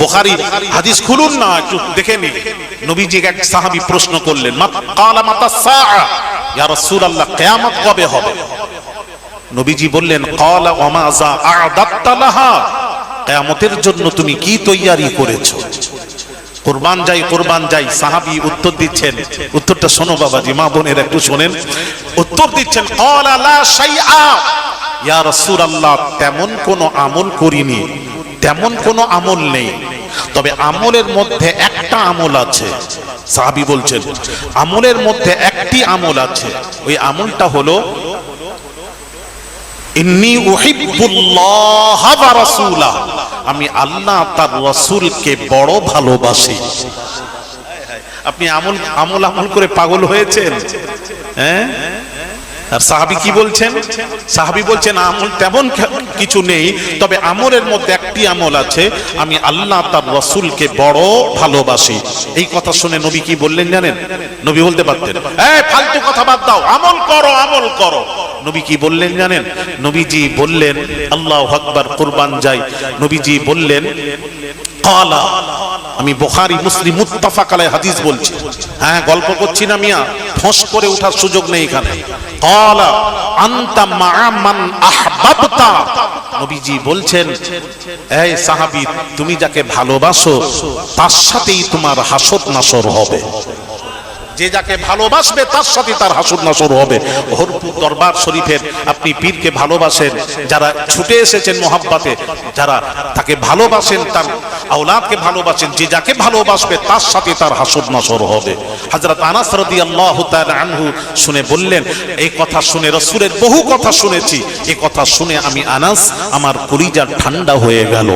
বুখারী হাদিস খুলুন না, একটু দেখে নিন। নবীজিকে এক সাহাবী প্রশ্ন করলেন কবে হবে? নবীজি বললেন জন্য তুমি কি তৈয়ারি করেছ? কোরবান যাই কোরবান যাই। সাহাবী উত্তর দিচ্ছেন, উত্তরটা শোনো বাবাজি, মা বোনের একটু শোনেন। উত্তর দিচ্ছেন, কালা তেমন কোনো আমল করিনি। তেমন কোনো আমল নেই। তবে আমলের মধ্যে একটা আমল আছে। সাহাবি বলছেন, আমলের মধ্যে একটি আমল আছে। ওই আমলটা হলো আমি আল্লাহ তার রসুলকে বড় ভালোবাসি। আপনি আমল আমল আমল করে পাগল হয়েছেন? হ্যাঁ? আর সাহাবি কি বলছেন? সাহাবি বলছেন, আমল তেমন কিছু নেই, তবে আমলের মধ্যে একটি আমল আছে, আমি আল্লাহ তার রসুলকে বড় ভালোবাসি। এই কথা শুনে নবী কি বললেন জানেন? নবী বলতে পারতেন ফালতু কথা বাদ দাও, আমল করো আমল করো। নবী কি বললেন জানেন? নবীজি বললেন, আল্লাহ আকবার, কুরবান যাই। নবীজি বললেন আমি বুখারী, মুসলিম, মুত্তাফাক আলাই হাদিস বলছি। হ্যাঁ গল্প করছি না মিয়া। ফোঁস করে ওঠার সুযোগ নেই এখানে। বলছেন, এই তুমি যাকে ভালোবাসো, তার সাথেই তোমার হাসত নাসর হবে। যে যাকে ভালোবাসবে, তার সাথে তার হাসুর নাসর হবে। হরপুর দরবার শরীফের আপনি পীরকে ভালোবাসেন, যারা ছুটে এসেছেন মোহাব্বাতে, যারা তাকে ভালোবাসেন, তার আওলাদকে ভালোবাসেন, যে যাকে ভালোবাসবে, তার সাথে তার হাসুর নাসর হবে। হযরত আনাস রাদিয়াল্লাহু তাআলা আনহু শুনে বললেন, এই কথা শুনে রাসূলের বহু কথা শুনেছি। এই কথা শুনে আমি আনাস, আমার কলিজা ঠান্ডা হয়ে গেল।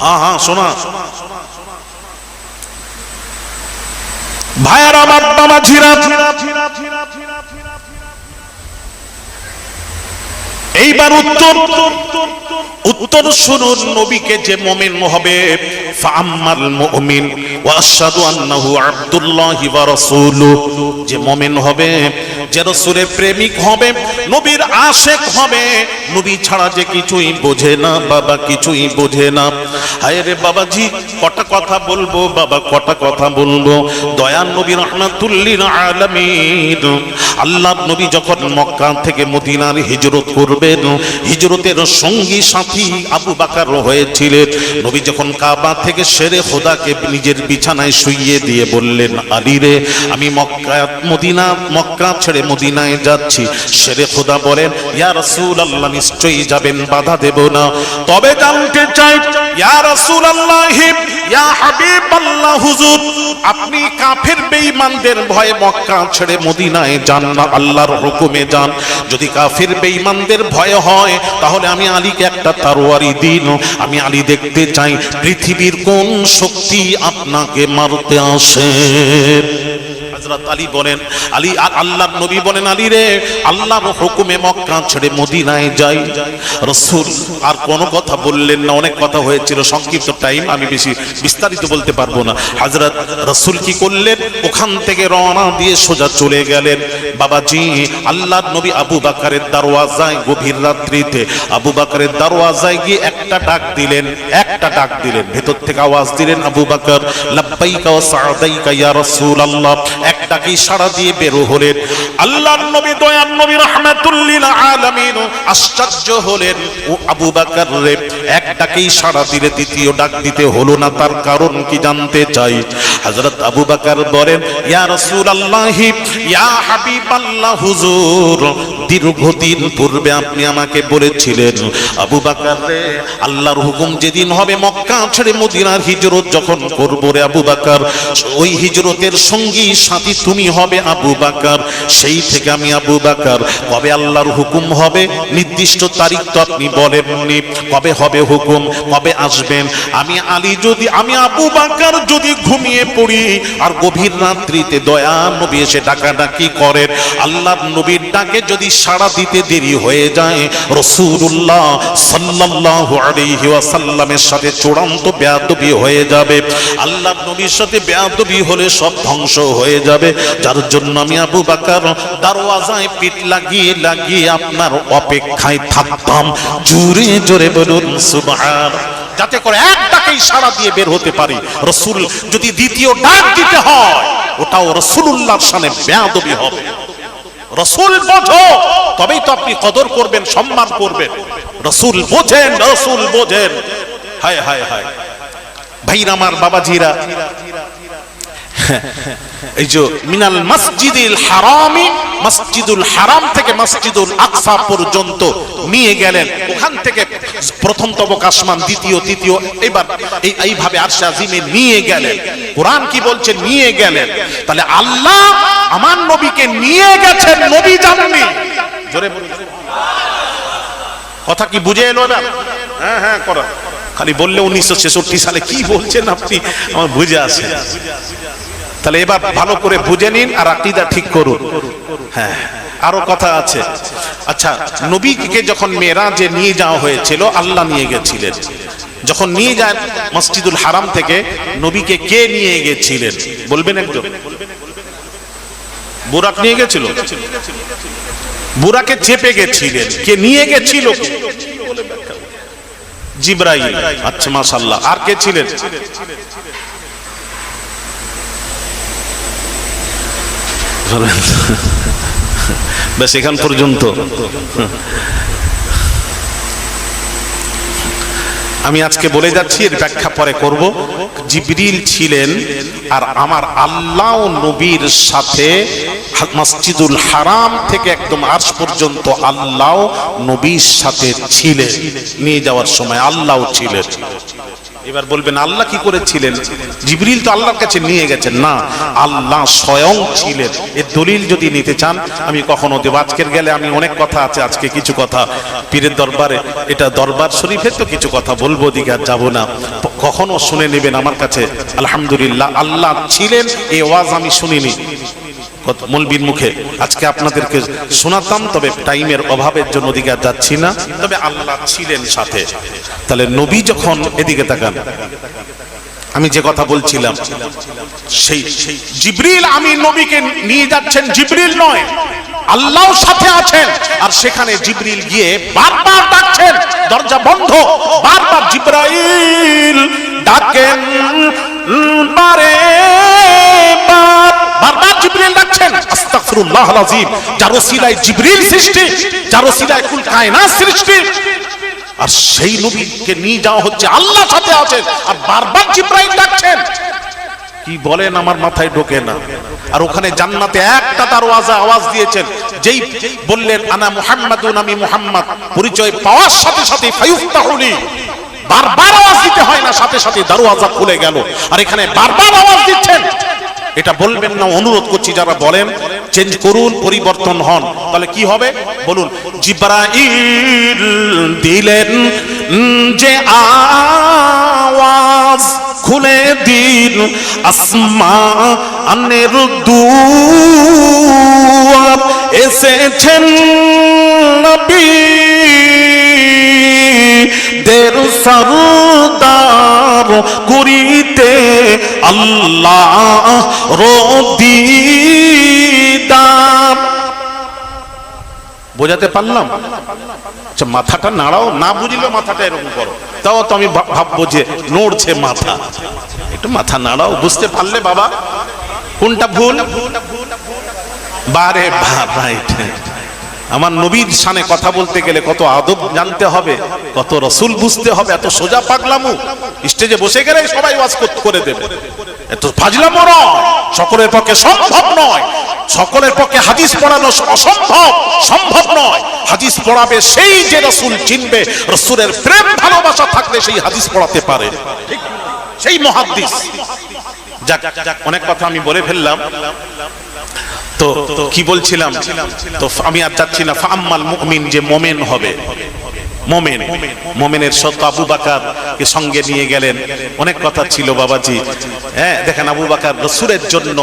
হ্যাঁ হ্যাঁ শোনা। ভাইয়ার আমার বাবা ঝিরা এইবার উত্তর। উত্তর শুনুন নবীকে যে মুমিন হবে ফাআম্মাল মুমিন ওয়া আন্নাহু আব্দুল্লাহি ওয়া রাসূলুহু যে মুমিন হবে, যে রাসূলের প্রেমিক হবে, নবীর আশিক হবে। নবী ছাড়া যে কিছুই বোঝে না, বাবা কিছুই বোঝে না। হায় রে বাবাজি, কটা কথা বলব, বাবা কটা কথা বলব। দয়ান নবী রহমাতুল্লিল আলামিন। আল্লাহ নবী যখন মক্কা থেকে মদিনার হিজরত করবেন হিজরতের সঙ্গী সাথী আবু বাকার হয়েছিলেন। নবী যখন কাবা থেকে সেরে খোদাকে নিজের বিছানায় শুইয়ে দিয়ে বললেন, আলী রে, আমি মক্কা, মদিনা, মক্কা ছেড়ে মদিনায় যাচ্ছি। সেরে খোদা বলেন, ইয়া রাসূলুল্লাহ, নিশ্চয়ই যাবেন, বাধা দেব না। তবে জানতে চাই ইয়া রাসূল আল্লাহ ইয়া হাবিব আল্লাহ হুজুর, আপনি কাফের বেঈমানদের ভয়ে মক্কা ছেড়ে মদিনায় যান না, আল্লাহর হুকুমে যান। যদি কাফের বেঈমানদের ভয় হয়, তাহলে আমি আলীকে একটা তারওয়ারি দিন, আমি আলী দেখতে চাই, পৃথিবীর কোন শক্তি আপনাকে মারতে আসে। হযরত আলী বলেন, আলী, আর আল্লাহর নবী বলেন, আলী রে, আল্লাহর হুকুমে মক্কা ছেড়ে মদিনায় যাই। রাসূল, আর কোনো কথা বললেন না। অনেক কথা হয়েছিল, সংক্ষিপ্ত টাইম আমি বেশি বিস্তারিত বলতে পারব না। হযরত রাসূল কি করলেন? ওখান থেকে রওনা দিয়ে সোজা চলে গেলেন। বাবাজি, আল্লাহর নবী আবু বাকারের দরওয়াজায় গভীর রাত্রিতে। আবু বাকারের দরওয়াজায় গিয়ে একটা ডাক দিলেন, একটা ডাক দিলেন। ভেতর থেকে আওয়াজ দিলেন, আবু বাকর, লাব্বাইকা ওয়া সাদাইকা ইয়া রাসূলুল্লাহ। একটাকেই সাড়া দিয়ে বেরো হলেন। আল্লাহর নবী নবী, রাহমাতুল্লিল আলামিন। আশ্চর্য হলেন, ও আবু রে একটাকেই সাড়া দিলে ডাক দিতে হলো না, তার কারণ কি জানতে চাই? হযরত আবু বলেন, ইয়া রাসূলুল্লাহ, ইয়া হাবিবাল্লাহ, হুজুর, দীর্ঘদিন পূর্বে আপনি আমাকে বলেছিলেন, আবু বকর রে আল্লাহর হুকুম যেদিন হবে মক্কা ছেড়ে মদিনার হিজরত যখন করব রে আবু বকর, ওই হিজরতের সঙ্গী সাথী তুমি হবে আবু বাকার, সেই থেকে আমি আবু বাকার। কবে আল্লাহর হুকুম হবে? নির্দিষ্ট তারিখ তো আপনি বলেননি। কবে হবে হুকুম? কবে আসবেন? আমি আলী যদি, আমি আবু বাকার যদি ঘুমিয়ে পড়ি, আর গভীর রাত্রিতে দয়া নবী এসে ডাকাডাকি করেন, আল্লাহর নবীর ডাকে যদি সাড়া দিতে দেরি হয়ে যায় রসুল্লাহ সাল্লাল্লাহু আলাইহি ওয়াসাল্লামের সাথে চূড়ান্ত বেয়াদবি হয়ে যাবে। আল্লাহর নবীর সাথে বেয়াদবি হলে সব ধ্বংস হয়ে যাবে। যার জন্য আমি আবু বাকার দারওয়াজায় পিঠ লাগিয়ে লাগিয়ে আপনার অপেক্ষায় থাকতাম। জোরে জোরে বলুন, সুবহান। যাতে করে এক ডাকেই সাড়া দিয়ে বের হতে পারি। রসুল যদি দ্বিতীয় ডাক দিতে হয়, ওটাও রসুলুল্লাহর সামনে বেয়াদবি হবে। রসুল বোঝো, তবেই তো আপনি কদর করবেন, সম্মান করবেন। রসুল বোঝেন রসুল বোঝেন। হায় হায় হায়। ভাইরা, আমার বাবাজিরা এই যে মিনাল মসজিদুল হারামি, মসজিদুল হারাম থেকে মসজিদুল আকসা পর্যন্ত নিয়ে গেলেন। ওখান থেকে প্রথম তবক আসমান দ্বিতীয়, তৃতীয়, এবার এই এইভাবে আরশে আজিমে নিয়ে গেলেন। কোরআন কি বলছে? নিয়ে গেলেন। তাহলে আল্লাহ আমার নবীকে নিয়ে গেছেন, নবী জাননি। জোরে কথা কি বুঝে এলো না হ্যাঁ হ্যাঁ করা। খালি বললে উনিশশো ছেষট্টি সালে কি বলছেন আপনি? আমার বুঝে আসে। তাহলে এবার ভালো করে বুঝে নিন আর আকিদা ঠিক করুন। হ্যাঁ আরও কথা আছে। আচ্ছা নবীকে যখন মেয়েরাজে নিয়ে যাওয়া হয়েছিল, আল্লাহ নিয়ে গেছিলেন। যখন নিয়ে যান মসজিদুল হারাম থেকে, নবীকে কে নিয়ে গেছিলেন? বলবেন একজন। বুরাক নিয়ে গেছিল? বুরাকে চেপে গেছিলেন। কে নিয়ে গেছিল? জিব্রাইল। আচ্ছা মাশাল্লাহ আর কে ছিলেন? ব্যাস এখান পর্যন্ত। আমি আজকে বলে যাচ্ছি, এর ব্যাখ্যা পরে করব। জিবরিল ছিলেন আর আমার আল্লাহ নবীর সাথে মসজিদুল হারাম থেকে একদম আজ পর্যন্ত আল্লাহ নবীর সাথে ছিলেন। নিয়ে যাওয়ার সময় আল্লাহ ছিলেন। এবার বলবেন, আল্লাহ কি করেছিলেন? জিবরিল তো আল্লাহর কাছে নিয়ে গেছেন। না, আল্লাহ স্বয়ং ছিলেন। এর দলিল যদি নিতে চান, আমি কখনো দেব। আজকের গেলে আমি অনেক কথা আছে, আজকে কিছু কথা। পীরের দরবারে, এটা দরবার শরীফের তো কিছু কথা বলব, দিকে আর যাব না। কখনো শুনে নেবেন আমার কাছে, আলহামদুলিল্লাহ, আল্লাহ ছিলেন এই ওয়াজ আমি শুনিনি। মৌলবীর মুখে। আজকে আপনাদেরকে শোনাতাম, তবে টাইমের অভাবের জন্য ওদিকে যাচ্ছি না। তবে আল্লাহ ছিলেন সাথে। তাহলে নবী যখন এদিকে তাকান, আমি যে কথা বলছিলাম, সেই সেই জিবরিল আমি নবীকে নিয়ে যাচ্ছেন। জিবরিল নয় আল্লাহ সাথে আছেন। আর সেখানে জিবরিল গিয়ে বারবার ডাকছেন, দরজা বন্ধ। বারবার জিব্রাইল আস্তাগফিরুল্লাহ আলাজিম যার ওসিলায় জিবরিল সৃষ্টি, যার ওসিলায় কুল কায়নাত সৃষ্টি। আর সেই নবীকে নিয়ে যাওয়া হচ্ছে আল্লাহ সাথে আছেন আর বারবার ডাকছেন। কি বলেন, আমার মাথায় ঢোকে না। আর ওখানে জান্নাতে একটা তার ওয়াজা আওয়াজ দিয়েছেন, যেই বললেন, আনা মুহাম্মাদুন, আমি মুহাম্মদ। পরিচয় পাওয়ার সাথে সাথে ফায়ুফতাহুলি বারবার আওয়াজ দিতে হয় না, সাথে সাথে দরওয়াজা খুলে গেল। আর এখানে বারবার আওয়াজ দিচ্ছেন এটা বলবেন না, অনুরোধ করছি যারা বলেন চেঞ্জ করুন, পরিবর্তন হন। তাহলে কি হবে? বলুন, জিব্রাইল দিলেন যে আওয়াজ খুলে দিন আসমা আনের দুয়ার এসেছেন নবী। দের সরদার করিতে আল্লাহ বোঝাতে পারলাম? আচ্ছা মাথাটা নাড়াও, না বুঝলে মাথাটা এরকম করো। তাও তো আমি ভাব- ভাববো যে নড়ছে মাথা। একটু মাথা নাড়াও, বুঝতে পারলে বাবা? কোনটা ভুল? বারে বা রাইট আমার নবীর সানে কথা বলতে গেলে কত আদব জানতে হবে কত রসুল বুঝতে হবে এত সোজা পাগলামু। স্টেজে বসে গেলে সবাই ওয়াজ করে দেবে। এত ফাজলামো নয় সকলের পক্ষে সম্ভব নয়। সকলের পক্ষে হাদিস পড়ানো অসম্ভব সম্ভব নয়। হাদিস পড়াবে সেই যে রসুল চিনবে রসুলের প্রেম ভালোবাসা থাকলে সেই হাদিস পড়াতে পারে? সেই মহাদ্দিস যাক যাক, অনেক কথা আমি বলে ফেললাম। তো কি বলছিলাম? তো আমি আর যাচ্ছি না। ফাম্মাল মুমিন যে মোমেন হবে। মোমেন। মোমেনের সত্য আবু বাকার সঙ্গে নিয়ে গেলেন। অনেক কথা ছিল বাবাজি। হ্যাঁ দেখেন আবু বাকার রসুরের জন্য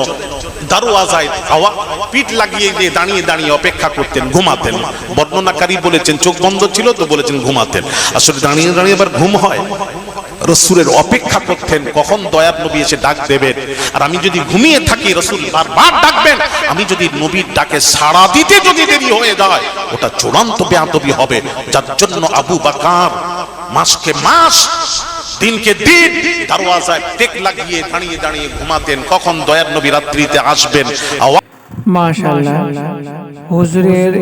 দারোয়াজায় হাওয়া পিঠ লাগিয়ে দিয়ে দাঁড়িয়ে দাঁড়িয়ে অপেক্ষা করতেন, ঘুমাতেন। বর্ণনাকারী বলেছেন, চোখ বন্ধ ছিল তো বলেছেন ঘুমাতেন। আসলে দাঁড়িয়ে দাঁড়িয়ে আবার ঘুম হয়। রসুরের অপেক্ষা করতেন, কখন দয়াব নবী এসে ডাক দেবেন? আর আমি যদি ঘুমিয়ে থাকি, রসুল বারবার ডাকবেন, আমি যদি নবীর ডাকে সাড়া দিতে যদি দেরি হয়ে যায়, ওটা চূড়ান্ত বেআবি হবে। যার জন্য আবু বাকার মাসকে মাস, দিনকে দিন দরওয়াজায় টেক লাগিয়ে, দাঁড়িয়ে দাঁড়িয়ে ঘুমাতেন। কখন দয়াব নবী রাত্রিতে আসবেন? মাশাআল্লাহ। হুজুরের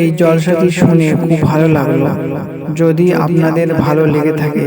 এই জলসাটি শুনে খুব ভালো লাগল। যদি আপনাদের ভালো লেগে থাকে